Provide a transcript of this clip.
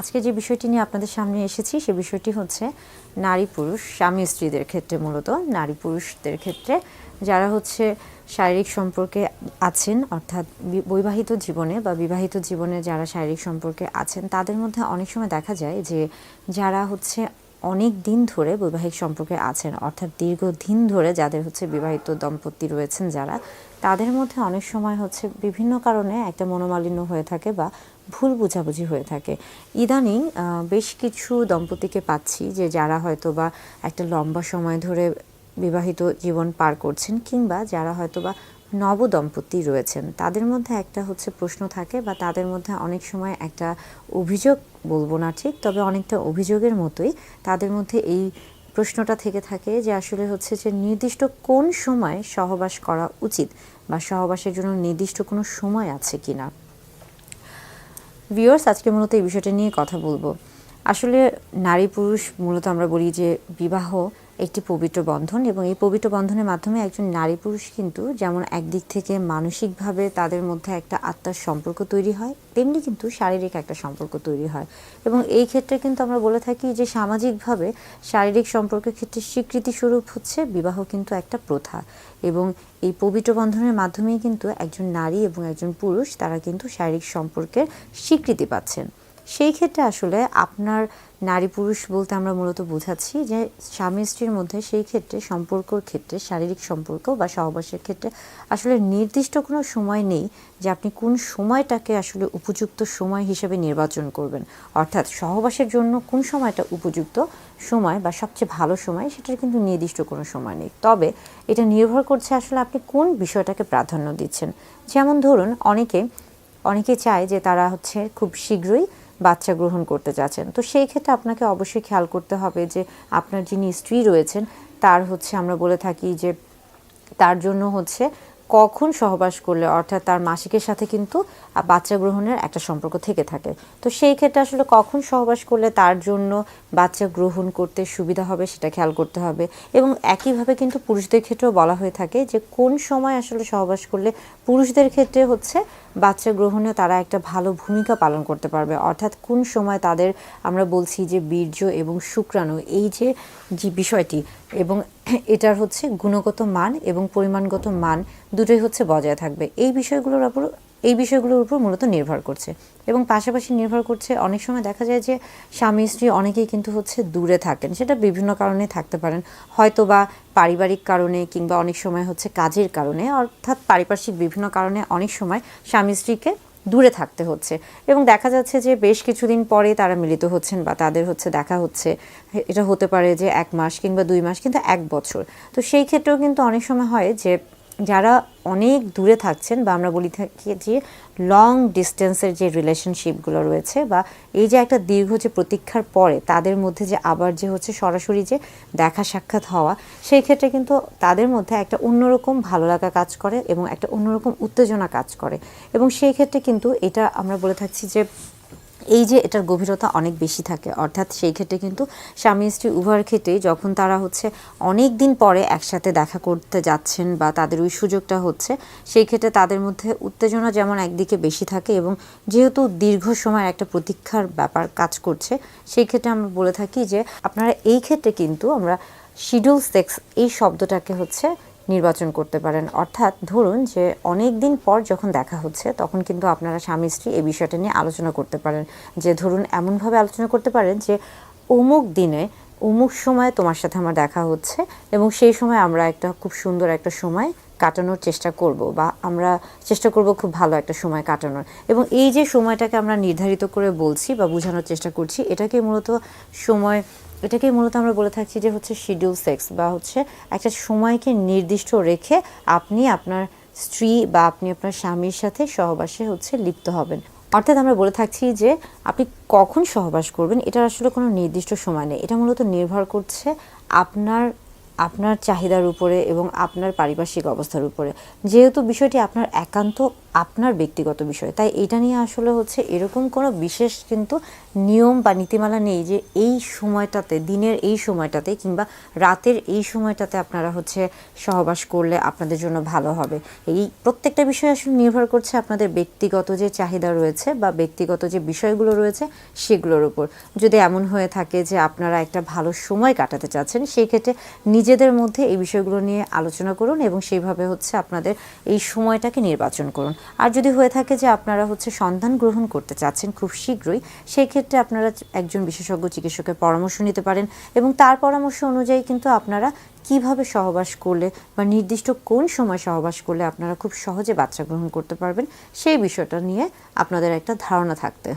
আজকে যে বিষয়টি নিয়ে আপনাদের সামনে এসেছি, সে বিষয়টি হচ্ছে নারী পুরুষ, স্বামী স্ত্রীদের ক্ষেত্রে মূলত, নারী পুরুষদের ক্ষেত্রে যারা হচ্ছে শারীরিক সম্পর্কে আছেন, অর্থাৎ বৈবাহিত জীবনে বা বিবাহিত জীবনে যারা শারীরিক সম্পর্কে আছেন, তাদের মধ্যে অনেক সময় দেখা যায় যে যারা হচ্ছে অনেক দিন ধরে বৈবাহিক সম্পর্কে আছেন, অর্থাৎ দীর্ঘদিন ধরে যাদের হচ্ছে বিবাহিত দম্পতি রয়েছেন যারা, তাদের মধ্যে অনেক সময় হচ্ছে বিভিন্ন কারণে একটা মনোমালিন্য হয়ে থাকে বা ভুল বোঝাবুঝি হয়ে থাকে। ইদানিং বেশ কিছু দম্পতিকে পাচ্ছি যে যারা হয়তো বা একটা লম্বা সময় ধরে বিবাহিত জীবন পার করছেন কিংবা যারা হয়তো বা নব দম্পতি রয়েছেন। তাদের মধ্যে একটা হচ্ছে প্রশ্ন থাকে বা তাদের মধ্যে অনেক সময় একটা অভিযোগ বলব না ঠিক, তবে অনেকটা অভিযোগের মতোই তাদের মধ্যে এই প্রশ্নটা থেকে থাকে যে আসলে হচ্ছে যে নির্দিষ্ট কোন সময় সহবাস করা উচিত বা সহবাসের জন্য নির্দিষ্ট কোনো সময় আছে কিনা। ভিউয়ার্স আজকে মূলত এই বিষয়টা নিয়ে কথা বলব। আসলে নারী পুরুষ মূলত আমরা বলি যে বিবাহ একটি পবিত্র বন্ধন এবং এই পবিত্র বন্ধনের মাধ্যমে একজন নারী পুরুষ কিন্তু যেমন একদিক থেকে মানসিকভাবে তাদের মধ্যে একটা আত্মার সম্পর্ক তৈরি হয়, তেমনি কিন্তু শারীরিক একটা সম্পর্ক তৈরি হয়। এবং এই ক্ষেত্রে কিন্তু আমরা বলে থাকি যে সামাজিকভাবে শারীরিক সম্পর্কের ক্ষেত্রে স্বীকৃতি স্বরূপ হচ্ছে বিবাহ কিন্তু একটা প্রথা। এবং এই পবিত্র বন্ধনের মাধ্যমেই কিন্তু একজন নারী এবং একজন পুরুষ তারা কিন্তু শারীরিক সম্পর্কের স্বীকৃতি পাচ্ছেন। সেই ক্ষেত্রে আসলে আপনার নারী পুরুষ বলতে আমরা মূলত বোঝাচ্ছি যে স্বামী স্ত্রীর মধ্যে সেই ক্ষেত্রে সম্পর্কর ক্ষেত্রে, শারীরিক সম্পর্ক বা সহবাসের ক্ষেত্রে আসলে নির্দিষ্ট কোনো সময় নেই যে আপনি কোন সময়টাকে আসলে উপযুক্ত সময় হিসেবে নির্বাচন করবেন। অর্থাৎ সহবাসের জন্য কোন সময়টা উপযুক্ত সময় বা সবচেয়ে ভালো সময় সেটার কিন্তু নির্দিষ্ট কোনো সময় নেই। তবে এটা নির্ভর করছে আসলে আপনি কোন বিষয়টাকে প্রাধান্য দিচ্ছেন। যেমন ধরুন, অনেকে অনেকে চায় যে তারা হচ্ছে খুব শীঘ্রই বাচ্চা গ্রহণ করতে চাচ্ছেন তো সেই ক্ষেত্রে আপনাকে অবশ্যই খেয়াল করতে হবে যে আপনার যিনি স্ত্রী রয়েছেন, তার হচ্ছে আমরা বলে থাকি যে তার জন্য হচ্ছে কখন সহবাস করলে, অর্থাৎ তার মাসিকের সাথে কিন্তু বাচ্চা গ্রহণের একটা সম্পর্ক থেকে থাকে। তো সেই ক্ষেত্রে আসলে কখন সহবাস করলে তার জন্য বাচ্চা গ্রহণ করতে সুবিধা হবে সেটা খেয়াল করতে হবে। এবং একইভাবে কিন্তু পুরুষদের ক্ষেত্রেও বলা হয়ে থাকে যে কোন সময় আসলে সহবাস করলে পুরুষদের ক্ষেত্রে হচ্ছে বাচ্চা গ্রহণে তারা একটা ভালো ভূমিকা পালন করতে পারবে। অর্থাৎ কোন সময় তাদের আমরা বলছি যে বীর্য এবং শুক্রাণু, এই যে যে বিষয়টি এবং এটার হচ্ছে গুণগত মান এবং পরিমাণগত মান দুটোই হচ্ছে বজায় থাকবে। এই বিষয়গুলোর উপর এই বিষয়গুলোর উপর মূলত নির্ভর করছে। এবং পাশাপাশি নির্ভর করছে অনেক সময় দেখা যায় যে স্বামী, স্ত্রী অনেকেই কিন্তু হচ্ছে দূরে থাকেন। সেটা বিভিন্ন কারণে থাকতে পারেন। হয়তো বা পারিবারিক কারণে কিংবা অনেক সময় হচ্ছে কাজের কারণে, অর্থাৎ পারিপার্শ্বিক বিভিন্ন কারণে অনেক সময় স্বামী, স্ত্রীকে দূরে থাকতে হচ্ছে। এবং দেখা যাচ্ছে যে বেশ কিছুদিন পরে তারা মিলিত হচ্ছেন বা তাদের হচ্ছে দেখা হচ্ছে। এটা হতে পারে যে এক মাস কিংবা দুই মাস, কিন্তু এক বছর। তো সেই ক্ষেত্রেও কিন্তু অনেক সময় হয় যে যারা অনেক দূরে থাকছেন বা আমরা বলি থাকি যে লং ডিস্টেন্সের যে রিলেশনশিপগুলো রয়েছে বা এই যে একটা দীর্ঘ যে প্রতীক্ষার পরে তাদের মধ্যে যে আবার যে হচ্ছে সরাসরি যে দেখা সাক্ষাৎ হওয়া, সেই ক্ষেত্রে কিন্তু তাদের মধ্যে একটা অন্যরকম ভালো লাগা কাজ করে এবং একটা অন্যরকম উত্তেজনা কাজ করে। এবং সেই ক্ষেত্রে কিন্তু এটা আমরা বলে থাকছি যে এই যে এটার গভীরতা অনেক বেশি থাকে, অর্থাৎ সেই ক্ষেত্রে কিন্তু স্বামী স্ত্রী উভয়ের ক্ষেত্রেই যখন তারা হচ্ছে অনেক দিন পরে একসাথে দেখা করতে যাচ্ছেন বা তাদের ওই সুযোগটা হচ্ছে, সেই ক্ষেত্রে তাদের মধ্যে উত্তেজনা যেমন একদিকে বেশি থাকে এবং যেহেতু দীর্ঘ সময় একটা প্রতীক্ষার ব্যাপার কাজ করছে, সেই ক্ষেত্রে আমরা বলে থাকি যে আপনারা এই ক্ষেত্রে কিন্তু আমরা শিডিউল সেক্স এই শব্দটাকে হচ্ছে নির্বাচন করতে পারেন। অর্থাৎ ধরুন যে অনেক দিন পর যখন দেখা হচ্ছে, তখন কিন্তু আপনারা স্বামী স্ত্রী এই বিষয়টা নিয়ে আলোচনা করতে পারেন। যে ধরুন এমনভাবে আলোচনা করতে পারেন যে, অমুক দিনে, অমুক সময় তোমার সাথে আমার দেখা হচ্ছে এবং সেই সময় আমরা একটা খুব সুন্দর একটা সময় কাটানোর চেষ্টা করব বা আমরা চেষ্টা করব খুব ভালো একটা সময় কাটানোর। এবং এই যে সময়টাকে আমরা নির্ধারিত করে বলছি বা বোঝানোর চেষ্টা করছি, এটাকে মূলত সময় এটাকে মূলত আমরা বলে থাকছি যে হচ্ছে শিডিউল সেক্স বা হচ্ছে একটা সময়কে নির্দিষ্ট রেখে আপনি আপনার স্ত্রী বা আপনি আপনার স্বামীর সাথে সহবাসে হচ্ছে লিপ্ত হবেন। অর্থাৎ আমরা বলে থাকছি যে আপনি কখন সহবাস করবেন এটার আসলে কোনো নির্দিষ্ট সময় নেই। এটা মূলত নির্ভর করছে আপনার আপনার চাহিদার উপরে এবং আপনার পারিপার্শ্বিক অবস্থার উপরে। যেহেতু বিষয়টি আপনার একান্ত আপনার ব্যক্তিগত বিষয়। তাই এটা নিয়ে আসলে হচ্ছে এরকম কোনো বিশেষ কিন্তু নিয়ম বা নীতিমালা নেই যে এই সময়টাতে, দিনের এই সময়টাতে কিংবা রাতের এই সময়টাতে আপনারা হচ্ছে সহবাস করলে আপনাদের জন্য ভালো হবে। এই প্রত্যেকটা বিষয় আসলে নির্ভর করছে আপনাদের ব্যক্তিগত যে চাহিদা রয়েছে বা ব্যক্তিগত যে বিষয়গুলো রয়েছে সেগুলোর উপর। যদি এমন হয়ে থাকে যে আপনারা একটা ভালো সময় কাটাতে চাচ্ছেন, সেই ক্ষেত্রে নিজেদের মধ্যে এই বিষয়গুলো নিয়ে আলোচনা করুন এবং সেইভাবে হচ্ছে আপনাদের এই সময়টাকে নির্বাচন করুন। আর যদি হয়ে থাকে যে আপনারা হচ্ছে সন্ধান গ্রহণ করতে চাচ্ছেন খুব শীঘ্রই, সেই ক্ষেত্রে আপনারা একজন বিশেষজ্ঞ চিকিৎসকের পরামর্শ নিতে পারেন এবং তার পরামর্শ অনুযায়ী কিন্তু আপনারা কীভাবে সহবাস করলে বা নির্দিষ্ট কোন সময় সহবাস করলে আপনারা খুব সহজে বাচ্চা গ্রহণ করতে পারবেন, সেই বিষয়টা নিয়ে আপনাদের একটা ধারণা থাকতে